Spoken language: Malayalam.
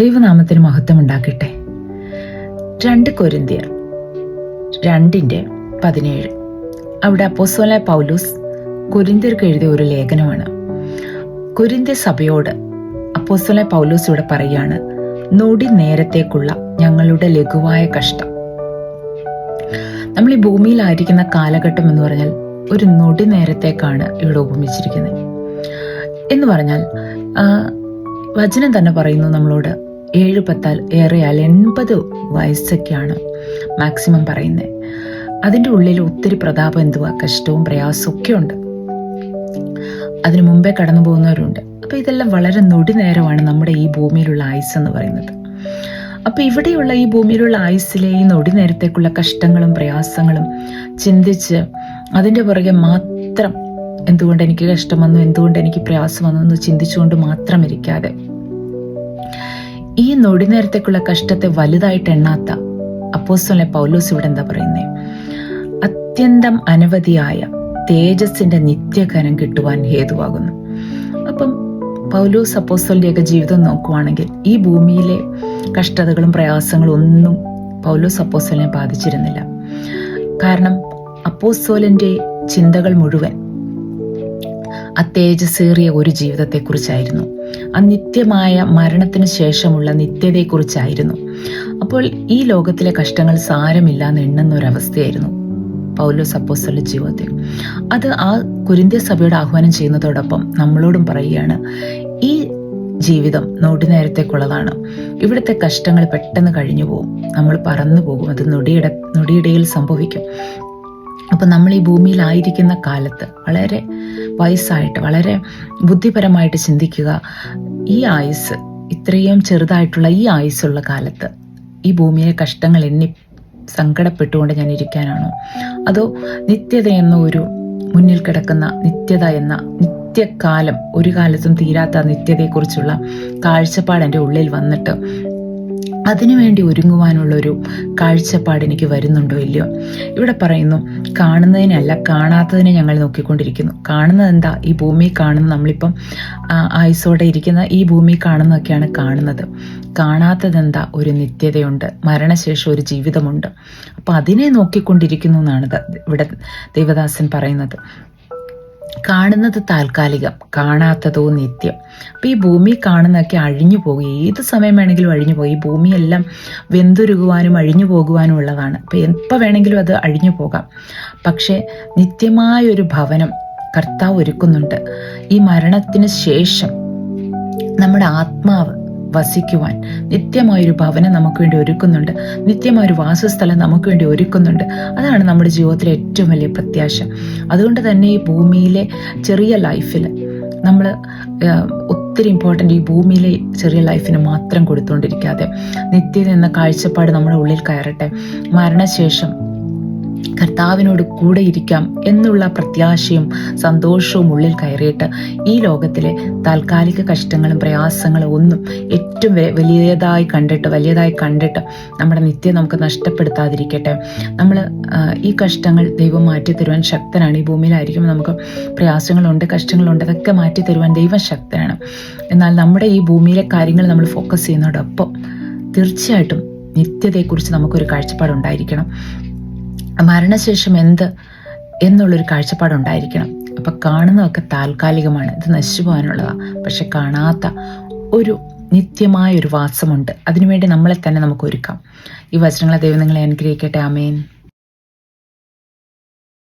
ദൈവനാമത്തിന് മഹത്വം ഉണ്ടാക്കട്ടെ. രണ്ട് കൊരിന്തിയർ രണ്ടിന്റെ പതിനേഴ്. അവിടെ അപ്പോസ്വല പൗലൂസ് കൊരിന്തിയർക്ക് എഴുതിയ ഒരു ലേഖനമാണ്. കൊരിന്ത്യ സഭയോട് അപ്പോസ്വല പൗലൂസ് ഇവിടെ പറയുകയാണ് നൊടി നേരത്തേക്കുള്ള ഞങ്ങളുടെ ലഘുവായ കഷ്ടം. നമ്മൾ ഈ ഭൂമിയിലായിരിക്കുന്ന കാലഘട്ടം എന്ന് പറഞ്ഞാൽ ഒരു നൊടി നേരത്തേക്കാണ് ഇവിടെ ഉപമിച്ചിരിക്കുന്നത്. എന്ന് പറഞ്ഞാൽ വചനം തന്നെ പറയുന്നു നമ്മളോട് ഏഴ് പത്താൽ ഏറെയാൽ എൺപത് വയസ്സൊക്കെയാണ് മാക്സിമം പറയുന്നത് അതിന്റെ ഉള്ളിൽ ഒത്തിരി പ്രതാപം എന്തുവാ? കഷ്ടവും പ്രയാസവും ഒക്കെ ഉണ്ട്. അതിനു മുമ്പേ കടന്നു പോകുന്നവരുണ്ട്. അപ്പോൾ ഇതെല്ലാം വളരെ നൊടി നേരമാണ് നമ്മുടെ ഈ ഭൂമിയിലുള്ള ആയുസ് എന്ന് പറയുന്നത്. അപ്പോൾ ഇവിടെയുള്ള ഈ ഭൂമിയിലുള്ള ആയുസ്സിലെ ഈ നൊടി നേരത്തേക്കുള്ള കഷ്ടങ്ങളും പ്രയാസങ്ങളും ചിന്തിച്ച് അതിന്റെ പുറകെ മാത്രം എന്തുകൊണ്ട് എനിക്ക് കഷ്ടം വന്നു? എന്തുകൊണ്ട് എനിക്ക് പ്രയാസം വന്നു? എന്ന് ചിന്തിച്ചുകൊണ്ട് മാത്രം ഇരിക്കാതെ ഈ നൊടി നേരത്തേക്കുള്ള കഷ്ടത്തെ വലുതായിട്ട് എണ്ണാത്ത അപ്പോസ്തലൻ പൗലോസ് ഇവിടെ എന്താ പറയുന്നേ? അത്യന്തം അനവധിയായ തേജസ്സിന്റെ നിത്യകരം കിട്ടുവാൻ ഹേതുവാകുന്നു. അപ്പം പൗലോസ് അപ്പോസ്തലിന്റെയൊക്കെ ജീവിതം നോക്കുവാണെങ്കിൽ ഈ ഭൂമിയിലെ കഷ്ടതകളും പ്രയാസങ്ങളും ഒന്നും പൗലോസ് അപ്പോസ്തലിനെ ബാധിച്ചിരുന്നില്ല. കാരണം അപ്പോസ്തോലന്റെ ചിന്തകൾ മുഴുവൻ ആ തേജസ്സേറിയ ഒരു ജീവിതത്തെക്കുറിച്ചായിരുന്നു. നിത്യമായ മരണത്തിന് ശേഷമുള്ള നിത്യതയെക്കുറിച്ചായിരുന്നു. അപ്പോൾ ഈ ലോകത്തിലെ കഷ്ടങ്ങൾ സാരമില്ല എന്ന് എണ്ണുന്ന ഒരവസ്ഥയായിരുന്നു പൗലോസ് അപ്പോസ്തലിന്റെ ജീവിതത്തിൽ. അത് ആ കുരിന്ത്യ സഭയോട് ആഹ്വാനം ചെയ്യുന്നതോടൊപ്പം നമ്മളോടും പറയുകയാണ് ഈ ജീവിതം നൊടി നേരത്തേക്കുള്ളതാണ് ഇവിടുത്തെ കഷ്ടങ്ങൾ പെട്ടെന്ന് കഴിഞ്ഞു പോകും നമ്മൾ പറന്നു പോകും അത് നൊടിയിട നൊടിയിടയിൽ സംഭവിക്കും. അപ്പം നമ്മൾ ഈ ഭൂമിയിലായിരിക്കുന്ന കാലത്ത് വളരെ വയസ്സായിട്ട് വളരെ ബുദ്ധിപരമായിട്ട് ചിന്തിക്കുക. ഈ ആയുസ് ഇത്രയും ചെറുതായിട്ടുള്ള ഈ ആയുസ്സുള്ള കാലത്ത് ഈ ഭൂമിയിലെ കഷ്ടങ്ങൾ എണ്ണി സങ്കടപ്പെട്ടുകൊണ്ട് ഞാൻ ഇരിക്കാനാണോ? അതോ നിത്യത എന്ന ഒരു മുന്നിൽ കിടക്കുന്ന നിത്യത എന്ന നിത്യകാലം ഒരു കാലത്തും തീരാത്ത നിത്യതയെക്കുറിച്ചുള്ള കാഴ്ചപ്പാട് എന്റെ ഉള്ളിൽ വന്നിട്ട് അതിനുവേണ്ടി ഒരുങ്ങുവാനുള്ളൊരു കാഴ്ചപ്പാട് എനിക്ക് വരുന്നുണ്ടോ ഇല്ലയോ? ഇവിടെ പറയുന്നു കാണുന്നതിനല്ല കാണാത്തതിനെ ഞങ്ങൾ നോക്കിക്കൊണ്ടിരിക്കുന്നു. കാണുന്നത് എന്താ ഈ ഭൂമി കാണുന്ന നമ്മളിപ്പം ആയുസോടെ ഇരിക്കുന്ന ഈ ഭൂമി കാണുന്നതൊക്കെയാണ് കാണുന്നത്. കാണാത്തതെന്താ? ഒരു നിത്യതയുണ്ട്. മരണശേഷം ഒരു ജീവിതമുണ്ട്. അപ്പം അതിനെ നോക്കിക്കൊണ്ടിരിക്കുന്നു എന്നാണ് ഇവിടെ ദേവദാസൻ പറയുന്നത്. കാണുന്നത് താൽക്കാലികം കാണാത്തതോ നിത്യം. അപ്പം ഈ ഭൂമി കാണുന്നതൊക്കെ അഴിഞ്ഞു പോകും. ഏത് സമയം വേണമെങ്കിലും അഴിഞ്ഞു പോകും. ഈ ഭൂമിയെല്ലാം വെന്തുരുകുവാനും അഴിഞ്ഞു പോകുവാനും ഉള്ളതാണ്. അപ്പം എപ്പോൾ വേണമെങ്കിലും അത് അഴിഞ്ഞു പോകാം. പക്ഷേ നിത്യമായൊരു ഭവനം കർത്താവ് ഒരുക്കുന്നുണ്ട്. ഈ മരണത്തിന് ശേഷം നമ്മുടെ ആത്മാവ് വസിക്കുവാൻ. നിത്യമായൊരു ഭവനം നമുക്ക് വേണ്ടി ഒരുക്കുന്നുണ്ട്. നിത്യമായൊരു വാസസ്ഥലം നമുക്ക് വേണ്ടി ഒരുക്കുന്നുണ്ട്. അതാണ് നമ്മുടെ ജീവിതത്തിലെ ഏറ്റവും വലിയ പ്രത്യാശ. അതുകൊണ്ട് തന്നെ ഈ ഭൂമിയിലെ ചെറിയ ലൈഫിൽ നമ്മൾ ഒത്തിരി ഇമ്പോർട്ടന്റ് ഈ ഭൂമിയിലെ ചെറിയ ലൈഫിന് മാത്രം കൊടുത്തുകൊണ്ടിരിക്കാതെ നിത്യം എന്ന കാഴ്ചപ്പാട് നമ്മുടെ ഉള്ളിൽ കയറട്ടെ. മരണശേഷം കർത്താവിനോട് കൂടെ ഇരിക്കാം എന്നുള്ള പ്രത്യാശയും സന്തോഷവും ഉള്ളിൽ കയറിയിട്ട് ഈ ലോകത്തിലെ താൽക്കാലിക കഷ്ടങ്ങളും പ്രയാസങ്ങളും ഒന്നും ഏറ്റവും വലിയതായി കണ്ടിട്ട് വലിയതായി കണ്ടിട്ട് നമ്മുടെ നിത്യം നമുക്ക് നഷ്ടപ്പെടുത്താതിരിക്കട്ടെ. നമ്മൾ ഈ കഷ്ടങ്ങൾ ദൈവം മാറ്റി തരുവാൻ ശക്തനാണ്. ഈ ഭൂമിയിലായിരിക്കും നമുക്ക് പ്രയാസങ്ങളുണ്ട് കഷ്ടങ്ങളുണ്ട്. അതൊക്കെ മാറ്റി തരുവാൻ ദൈവം ശക്തനാണ്. എന്നാൽ നമ്മുടെ ഈ ഭൂമിയിലെ കാര്യങ്ങൾ നമ്മൾ ഫോക്കസ് ചെയ്യുന്നതോടൊപ്പം തീർച്ചയായിട്ടും നിത്യതയെക്കുറിച്ച് നമുക്കൊരു കാഴ്ചപ്പാടുണ്ടായിരിക്കണം. മരണശേഷം എന്ത് എന്നുള്ളൊരു കാഴ്ചപ്പാടുണ്ടായിരിക്കണം. അപ്പൊ കാണുന്നതൊക്കെ താൽക്കാലികമാണ്. ഇത് നശിച്ചു പോകാനുള്ളതാണ് പക്ഷെ കാണാത്ത ഒരു നിത്യമായ ഒരു വാസമുണ്ട്. അതിനുവേണ്ടി നമ്മളെ തന്നെ നമുക്ക് ഒരുക്കാം. ഈ വചനങ്ങളെ ദൈവം നിങ്ങളെ അനുഗ്രഹിക്കട്ടെ. അമേൻ